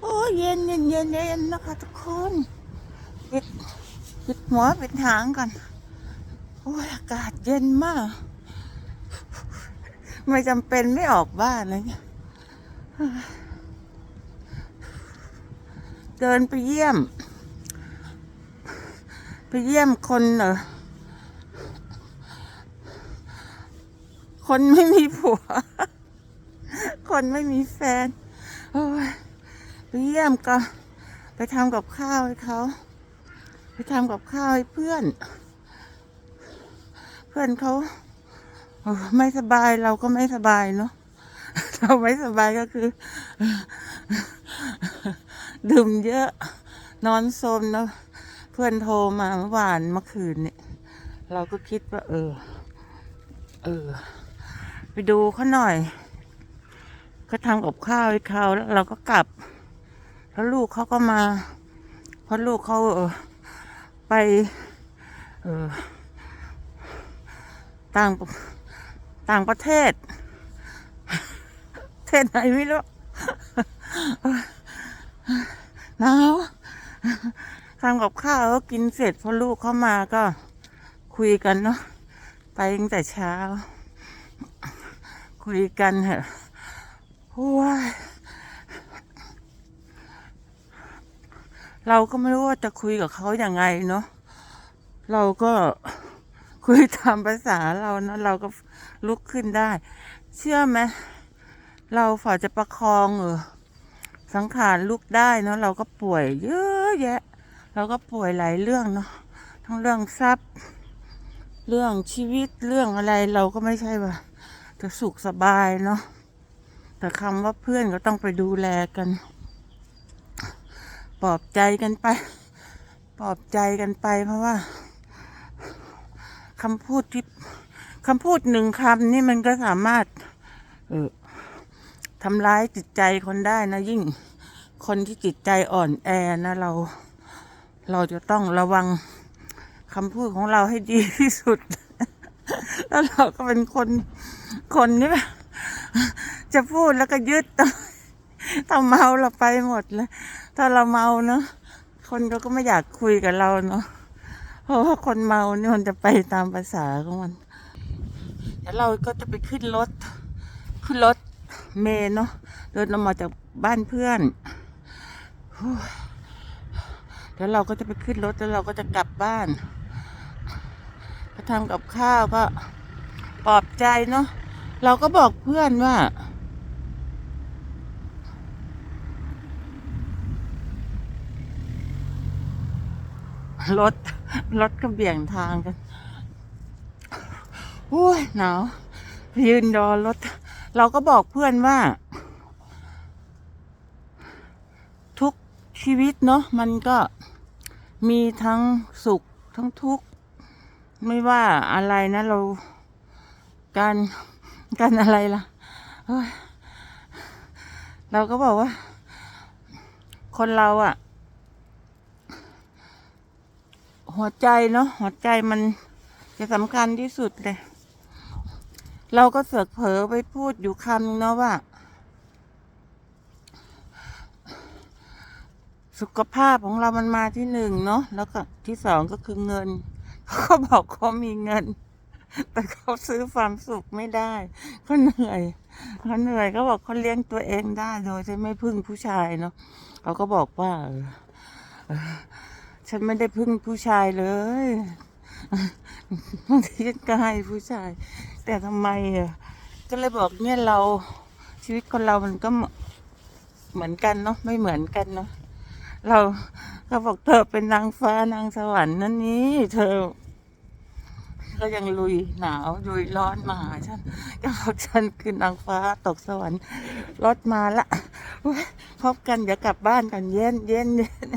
โอ้ยเย็นเย็นเย็นเย็นนะคะทุกคนปิดปิดหัวปิดหางก่อนโอ้ยอากาศเย็นมาก ไม่จำเป็นไม่ออกบ้านเลยเนี่ยเดินไปเยี่ยม ไปเยี่ยมคนเหรอคนไม่มีผัว คนไม่มีแฟน ไปเยี่ยมก็ไปทำกับข้าวให้เขาไปทำกับข้าวให้เพื่อน เพื่อนเขาไม่สบายเราก็ไม่สบายเนาะเราไม่สบายก็คือ ดื่มเยอะ นอนสมเนาะเพื่อนโทรมาเมื่อวานเมื่อคืนเนี่ยเราก็คิดว่า เออ เออ ไปดูเขาหน่อย ก็ทำกับข้าวให้เขาแล้วเราก็กลับ แล้วลูกเขาก็มาเพราะลูกเขาเออไปเออต่างต่างประเทศประเทศไหนไม่รู้หนาวทำกับข้าวก็กินเสร็จพอลูกเข้ามาก็คุยกันเนาะไปตั้งแต่เช้า คุยกันเหอะ เราก็ไม่รู้ว่าจะคุยกับเขาอย่างไงเนาะเราก็คุยตามภาษาเรานะเราก็ลุกขึ้นได้ เชื่อไหมเราฝ่าจะประคองเออสังขารลุกได้เนาะเราก็ป่วย เยอะแยะ เราก็ป่วยหลายเรื่องเนาะทั้งเรื่องทรัพย์ เรื่องชีวิตเรื่องอะไรเราก็ไม่ใช่ว่าจะสุขสบายเนาะ แต่คำว่าเพื่อนก็ต้องไปดูแลกัน ปลอบใจกันไป ปลอบใจกันไป เพราะว่าคำพูดที่คำพูดหนึ่งคำนี่มันก็สามารถ เออทำร้ายจิตใจคนได้นะ ยิ่งคนที่จิตใจอ่อนแอนะ เรา เราจะต้องระวังคำพูดของเราให้ดีที่สุด แล้วเราก็เป็นคนคนนี่แบบ จะพูดแล้วก็ยึดถ้าเมาเราไปหมดเลยถ้าเราเมาเนาะคนเขาก็ไม่อยากคุยกับเราเนาะเพราะว่าคนเมาเนี่มันจะไปตามภาษาของมันเดี๋ยวเราก็จะไปขึ้นรถ ขึ้นรถเมล์เนาะเดินออกมาจากบ้านเพื่อนโอ้ยเดี๋ยวเราก็จะไปขึ้นรถแล้วเราก็จะกลับบ้านก็ทำกับข้าวก็ปลอบใจเนาะเราก็บอกเพื่อนว่า รถรถก็เบี่ยงทางกันโอ้ยหนาวยืนรอรถ เราก็บอกเพื่อนว่า ทุกชีวิตเนาะมันก็มีทั้งสุขทั้งทุกข์ไม่ว่าอะไรนะเราการการอะไรล่ะเเราก็บอกว่า คนเราอะ หัวใจเนาะหัวใจมันจะสำคัญที่สุดเลย เราก็เสือกเผลอไปพูดอยู่คำเนาะว่า สุขภาพของเรามันมาที่หนึ่งเนาะแล้วก็ที่สองก็คือเงินเขาบอกเขามีเงิน แต่เขาซื้อความสุขไม่ได้เขาเหนื่อยเขาเหนื่อยเขาบอกเขาเลี้ยงตัวเองได้โดยที่ไม่พึ่งผู้ชายเนาะเขาก็บอกว่า ฉันไม่ได้พึ่งผู้ชายเลยบางทีฉันก็ให้ผู้ชาย แต่ทำไมอะก็เลยบอกเนี่ยเราชีวิตคนเรามันก็เหมือนกันเนาะไม่เหมือนกันเนาะเราก็บอกเธอเป็นนางฟ้านางสวรรค์นั่นนี่เธอ ก็ยังลุยหนาวลุยร้อนมาหาฉันก็บอกฉันคือนางฟ้าตกสวรรค์รถมาละพบกันเดี๋ยวกลับบ้านกันเย็นเย็นเย็น